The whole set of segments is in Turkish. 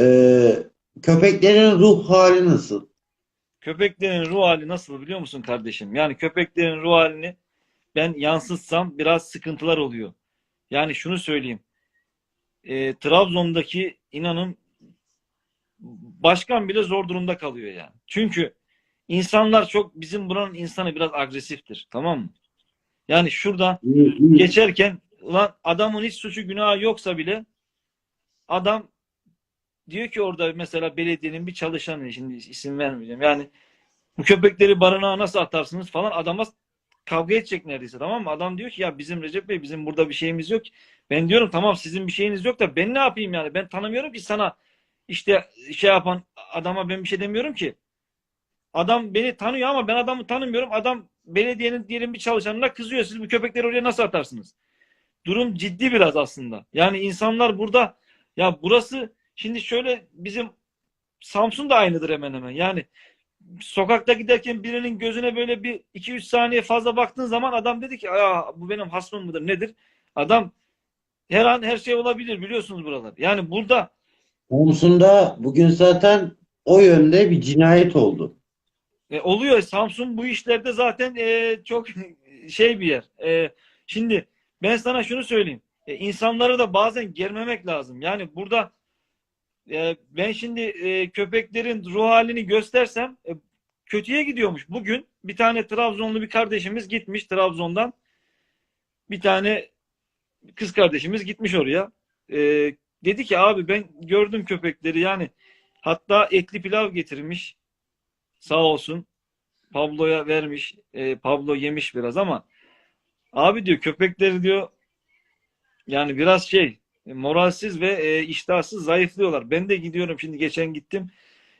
Ee, köpeklerin ruh hali nasıl? Köpeklerin ruh hali nasıl biliyor musun kardeşim? Yani köpeklerin ruh halini ben yansıtsam biraz sıkıntılar oluyor. Yani şunu söyleyeyim. E, Trabzon'daki inanın başkan bile zor durumda kalıyor yani. Çünkü insanlar çok bizim buranın insanı biraz agresiftir. Tamam mı? Yani şurada geçerken ulan adamın hiç suçu günahı yoksa bile adam diyor ki orada mesela belediyenin bir çalışanı şimdi isim vermeyeceğim. Yani bu köpekleri barınağa nasıl atarsınız falan adama kavga edecek neredeyse tamam mı? Adam diyor ki ya bizim Recep Bey bizim burada bir şeyimiz yok. Ben diyorum tamam sizin bir şeyiniz yok da ben ne yapayım yani? Ben tanımıyorum ki sana işte şey yapan adama ben bir şey demiyorum ki. Adam beni tanıyor ama ben adamı tanımıyorum. Adam belediyenin diyelim bir çalışanına kızıyor. Siz bu köpekleri oraya nasıl atarsınız? Durum ciddi biraz aslında. Yani insanlar burada ya burası şimdi şöyle bizim Samsun da aynıdır hemen hemen. Yani sokakta giderken birinin gözüne böyle bir 2-3 saniye fazla baktığın zaman adam dedi ki Aa, bu benim hasmım mıdır nedir? Adam her an her şey olabilir biliyorsunuz buralar. Yani burada Samsun'da bugün zaten o yönde bir cinayet oldu. E, oluyor. Samsun bu işlerde zaten e, çok şey bir yer. E, şimdi ben sana şunu söyleyeyim. E, insanları da bazen germemek lazım. Yani burada e, ben şimdi e, köpeklerin ruh halini göstersem e, kötüye gidiyormuş. Bugün bir tane Trabzonlu bir kardeşimiz gitmiş Trabzon'dan. Bir tane kız kardeşimiz gitmiş oraya. E, dedi ki abi ben gördüm köpekleri yani hatta etli pilav getirmiş. Sağ olsun. Pablo'ya vermiş. E, Pablo yemiş biraz ama abi diyor köpekleri diyor yani biraz şey moralsiz ve e, iştahsız zayıflıyorlar. Ben de gidiyorum şimdi geçen gittim.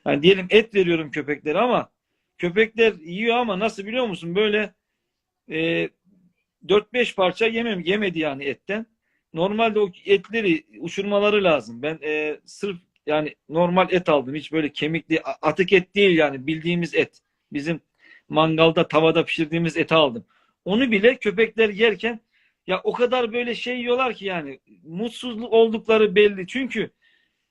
Yani diyelim et veriyorum köpeklere ama köpekler yiyor ama nasıl biliyor musun? Böyle e, 4-5 parça yemem, yemedi yani etten. Normalde o etleri uçurmaları lazım. Ben e, sırf yani normal et aldım. Hiç böyle kemikli atık et değil yani bildiğimiz et. Bizim mangalda tavada pişirdiğimiz eti aldım. Onu bile köpekler yerken ya o kadar böyle şey yiyorlar ki yani mutsuzluk oldukları belli. Çünkü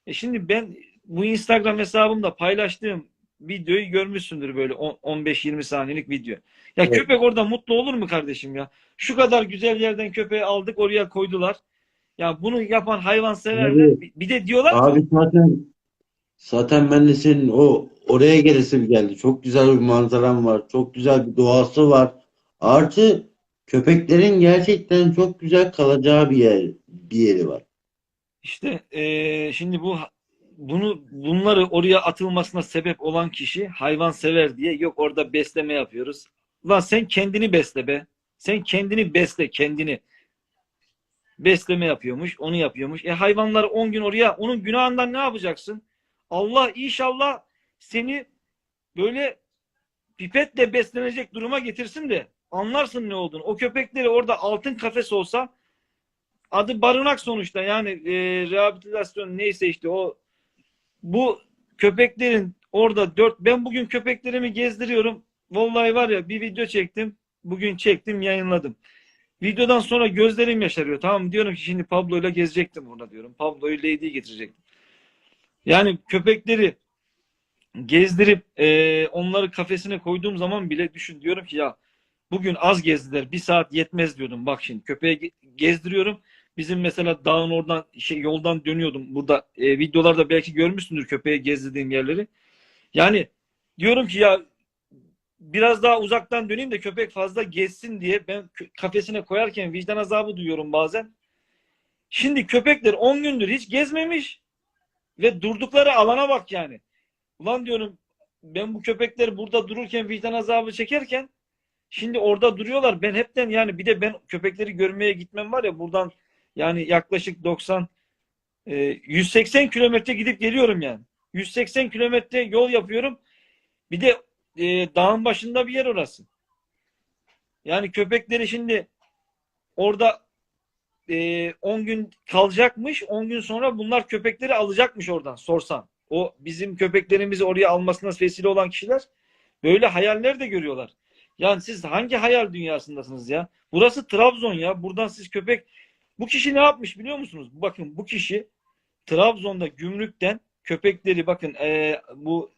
e şimdi ben bu Instagram hesabımda paylaştığım videoyu görmüşsündür böyle 15-20 saniyelik video. Ya Evet. köpek orada mutlu olur mu kardeşim ya? Şu kadar güzel yerden köpeği aldık oraya koydular. Ya bunu yapan hayvanseverler Evet. bir- de diyorlar ki Abi zaten zaten ben de senin o oraya gelesim geldi. Çok güzel bir manzaran var. Çok güzel bir doğası var. Artı köpeklerin gerçekten çok güzel kalacağı bir yer bir yeri var. İşte eee, şimdi bu bunu bunları oraya atılmasına sebep olan kişi hayvansever diye yok orada besleme yapıyoruz. Lan sen kendini besle be. Sen kendini besle kendini. Besleme yapıyormuş, onu yapıyormuş. E hayvanları 10 gün oraya onun günahından ne yapacaksın? Allah inşallah seni böyle pipetle beslenecek duruma getirsin de anlarsın ne olduğunu. O köpekleri orada altın kafes olsa adı barınak sonuçta yani e, rehabilitasyon neyse işte o bu köpeklerin orada dört ben bugün köpeklerimi gezdiriyorum. Vallahi var ya bir video çektim. Bugün çektim yayınladım. Videodan sonra gözlerim yaşarıyor. Tamam diyorum ki şimdi Pablo ile gezecektim burada diyorum. Pablo'yu Lady'yi getirecektim. Yani köpekleri gezdirip e, onları kafesine koyduğum zaman bile düşün diyorum ki ya bugün az gezdiler. Bir saat yetmez diyordum. Bak şimdi köpeği ge- gezdiriyorum. Bizim mesela dağın oradan şey yoldan dönüyordum. Burada e, videolarda belki görmüşsündür köpeği gezdirdiğim yerleri. Yani diyorum ki ya biraz daha uzaktan döneyim de köpek fazla gezsin diye ben kafesine koyarken vicdan azabı duyuyorum bazen. Şimdi köpekler 10 gündür hiç gezmemiş ve durdukları alana bak yani. Ulan diyorum ben bu köpekler burada dururken vicdan azabı çekerken şimdi orada duruyorlar. Ben hepten yani bir de ben köpekleri görmeye gitmem var ya buradan yani yaklaşık 90 e, 180 kilometre gidip geliyorum yani. 180 kilometre yol yapıyorum. Bir de e, dağın başında bir yer orası. Yani köpekleri şimdi orada e, 10 gün kalacakmış. 10 gün sonra bunlar köpekleri alacakmış oradan sorsan. O bizim köpeklerimizi oraya almasına vesile olan kişiler böyle hayaller de görüyorlar. Yani siz hangi hayal dünyasındasınız ya? Burası Trabzon ya. Buradan siz köpek bu kişi ne yapmış biliyor musunuz? Bakın bu kişi Trabzon'da gümrükten köpekleri bakın e, bu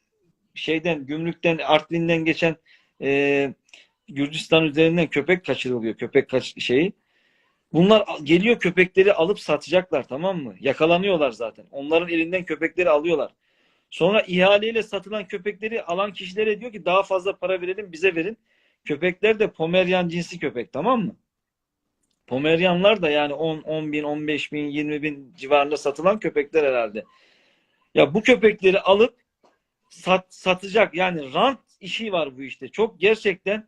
şeyden gümrükten Artvin'den geçen e, Gürcistan üzerinden köpek kaçırılıyor. Köpek kaç şeyi. Bunlar geliyor köpekleri alıp satacaklar tamam mı? Yakalanıyorlar zaten. Onların elinden köpekleri alıyorlar. Sonra ihaleyle satılan köpekleri alan kişilere diyor ki daha fazla para verelim bize verin. Köpekler de Pomeryan cinsi köpek tamam mı? Pomeryanlar da yani 10, 10 bin, 15 bin, 20 bin civarında satılan köpekler herhalde. Ya bu köpekleri alıp sat, satacak yani rant işi var bu işte. Çok gerçekten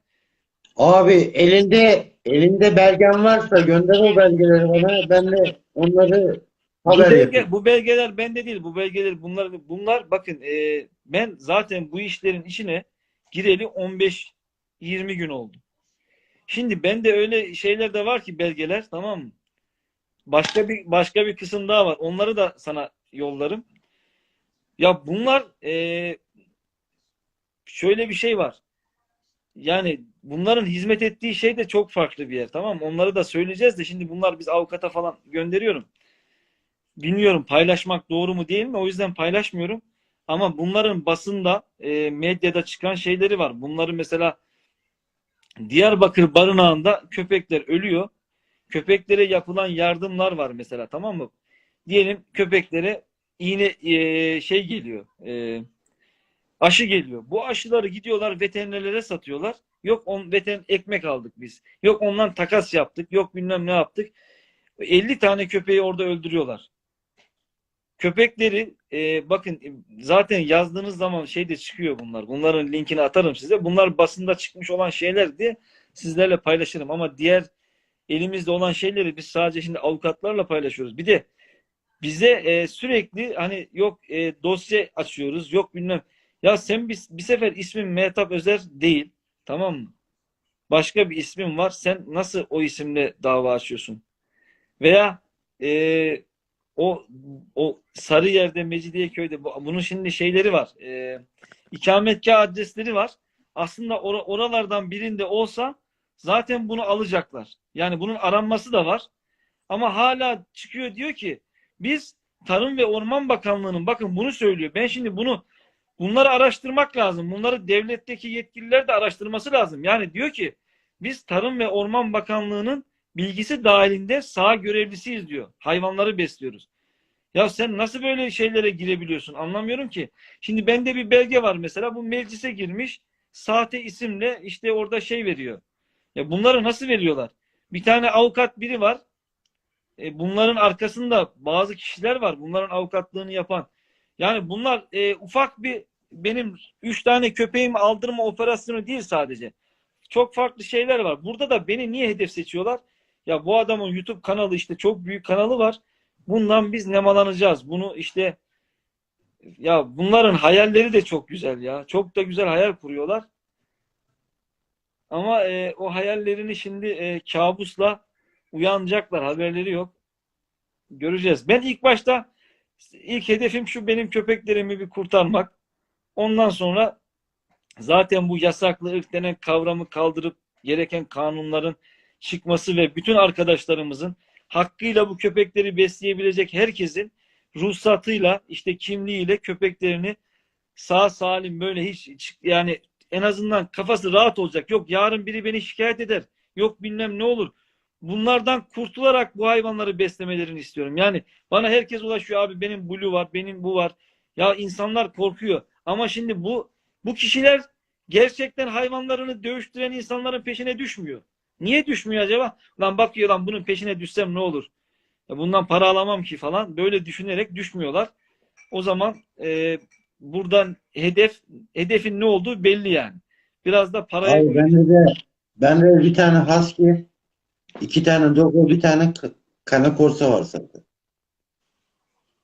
Abi elinde elinde belgen varsa gönder o belgeleri bana. Ben de onları Bu, haber belge, yapayım. bu belgeler bende değil. Bu belgeler bunlar bunlar bakın e, ben zaten bu işlerin içine gireli 15 20 gün oldu. Şimdi bende öyle şeyler de var ki belgeler tamam mı? Başka bir başka bir kısım daha var. Onları da sana yollarım. Ya bunlar e, şöyle bir şey var. Yani bunların hizmet ettiği şey de çok farklı bir yer. Tamam mı? Onları da söyleyeceğiz de şimdi bunlar biz avukata falan gönderiyorum. Bilmiyorum paylaşmak doğru mu değil mi? O yüzden paylaşmıyorum. Ama bunların basında, e, medyada çıkan şeyleri var. Bunları mesela Diyarbakır barınağında köpekler ölüyor. Köpeklere yapılan yardımlar var mesela tamam mı? Diyelim köpeklere iğne e, şey geliyor. E, aşı geliyor. Bu aşıları gidiyorlar veterinerlere satıyorlar. Yok on veteriner ekmek aldık biz. Yok ondan takas yaptık. Yok bilmem ne yaptık. 50 tane köpeği orada öldürüyorlar. Köpekleri e, bakın zaten yazdığınız zaman şey de çıkıyor bunlar. Bunların linkini atarım size. Bunlar basında çıkmış olan şeyler diye sizlerle paylaşırım. Ama diğer elimizde olan şeyleri biz sadece şimdi avukatlarla paylaşıyoruz. Bir de bize e, sürekli hani yok e, dosya açıyoruz. Yok bilmem. Ya sen bir, bir sefer ismin Mehtap Özer değil. Tamam mı? Başka bir ismin var. Sen nasıl o isimle dava açıyorsun? Veya e, o o Sarıyer'de Mecidiyeköy'de bu- bunun şimdi şeyleri var. E, ikametgah adresleri var. Aslında or- oralardan birinde olsa zaten bunu alacaklar. Yani bunun aranması da var. Ama hala çıkıyor diyor ki biz Tarım ve Orman Bakanlığı'nın bakın bunu söylüyor. Ben şimdi bunu bunları araştırmak lazım. Bunları devletteki yetkililer de araştırması lazım. Yani diyor ki biz Tarım ve Orman Bakanlığı'nın bilgisi dahilinde saha görevlisiyiz diyor. Hayvanları besliyoruz. Ya sen nasıl böyle şeylere girebiliyorsun? Anlamıyorum ki. Şimdi bende bir belge var mesela. Bu meclise girmiş. Sahte isimle işte orada şey veriyor. Ya bunları nasıl veriyorlar? Bir tane avukat biri var. E, bunların arkasında bazı kişiler var. Bunların avukatlığını yapan. Yani bunlar e, ufak bir benim üç tane köpeğimi aldırma operasyonu değil sadece. Çok farklı şeyler var. Burada da beni niye hedef seçiyorlar? Ya bu adamın YouTube kanalı işte çok büyük kanalı var. Bundan biz nemalanacağız. Bunu işte ya bunların hayalleri de çok güzel ya. Çok da güzel hayal kuruyorlar. Ama e, o hayallerini şimdi e, kabusla uyanacaklar. Haberleri yok. Göreceğiz. Ben ilk başta ilk hedefim şu benim köpeklerimi bir kurtarmak. Ondan sonra zaten bu yasaklı ırk denen kavramı kaldırıp gereken kanunların çıkması ve bütün arkadaşlarımızın hakkıyla bu köpekleri besleyebilecek herkesin ruhsatıyla işte kimliğiyle köpeklerini sağ salim böyle hiç yani en azından kafası rahat olacak. Yok yarın biri beni şikayet eder. Yok bilmem ne olur. Bunlardan kurtularak bu hayvanları beslemelerini istiyorum. Yani bana herkes ulaşıyor abi benim blue var, benim bu var. Ya insanlar korkuyor. Ama şimdi bu bu kişiler gerçekten hayvanlarını dövüştüren insanların peşine düşmüyor. Niye düşmüyor acaba? Lan bakıyor lan bunun peşine düşsem ne olur? Ya bundan para alamam ki falan. Böyle düşünerek düşmüyorlar. O zaman e, buradan hedef hedefin ne olduğu belli yani. Biraz da paraya Abi bende de bende de bir tane husky, iki tane dogo, bir tane kana korsa var zaten.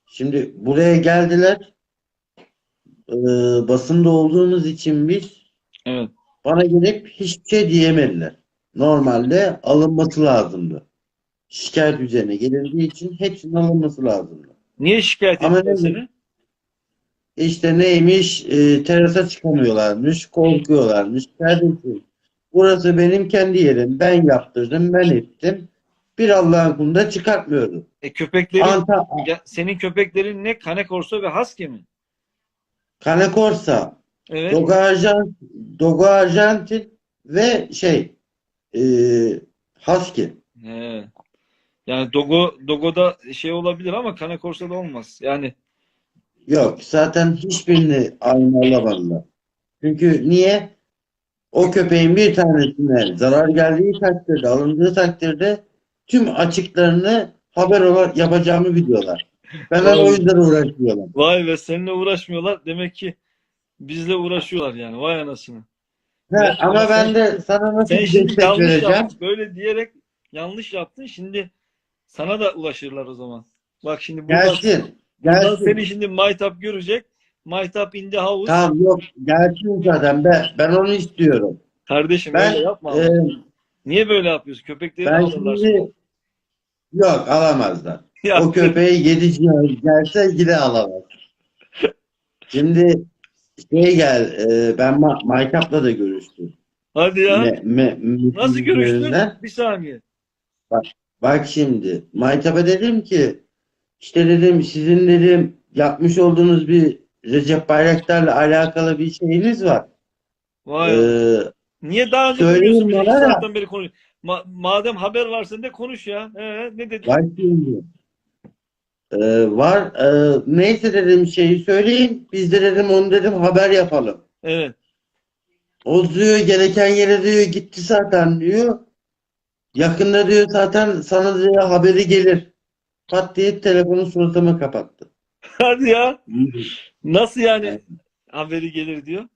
Şimdi buraya geldiler. Ee, basında olduğumuz için biz Evet. bana gelip hiçbir şey diyemediler. Normalde alınması lazımdı. Şikayet üzerine gelindiği için hepsinin alınması lazımdı. Niye şikayet ettiler seni? İşte neymiş? E, terasa çıkamıyorlarmış, korkuyorlarmış. Kardeşim, burası benim kendi yerim. Ben yaptırdım, ben ettim. bir Allah'ın kulu da çıkartmıyordu. E köpeklerin Anta, ya senin köpeklerin ne? Cane Corso ve Husky mi? Cane Corsa, Evet. Dogo Arjantin ve şey e, Husky. He. Yani Dogo Dogo'da şey olabilir ama Cane Corso'da olmaz. Yani Yok zaten hiçbirini alamadılar. Çünkü niye? O köpeğin bir tanesine zarar geldiği takdirde, alındığı takdirde tüm açıklarını haber olarak yapacağımı biliyorlar. Benden o yüzden uğraşıyorlar. vay be seninle uğraşmıyorlar. Demek ki bizle uğraşıyorlar yani. Vay anasını. He, ama ben de sana nasıl Sen bir şimdi destek yanlış vereceğim? yaptın. Böyle diyerek yanlış yaptın. Şimdi sana da ulaşırlar o zaman. Bak şimdi buradan, Gelsin. buradan Gelsin. seni şimdi Maytap görecek. Maytap in the house. Tamam yok gelsin zaten ben, ben onu istiyorum. Kardeşim Ben öyle yapma. ama. e, Niye böyle yapıyorsun? Köpekleri ben alırlar. şimdi yok alamazlar. Ya, O köpeği yedi cihaz gelse yine alamaz. Şimdi şey gel e, ben Ma Maytap'la da görüştüm. Hadi ya. Me- me- Nasıl görüştün? üzerinden. Bir saniye. Bak şimdi Maytap'a dedim ki işte dedim sizin dedim yapmış olduğunuz bir Recep Bayraktar'la alakalı bir şeyiniz var. Vay. Ee, Niye daha önce söyleyeyim iki da. saatten beri konuş. Ma- madem haber varsa de konuş ya. Ee, ne dedin? Var şimdi. Ee, var. Ee, neyse dedim şeyi söyleyin. Biz de dedim onu dedim haber yapalım. Evet. O diyor gereken yere diyor gitti zaten diyor. Yakında diyor zaten sana diyor haberi gelir. Pat diye telefonu suratıma kapattı. Hadi ya. Nasıl yani haberi gelir diyor.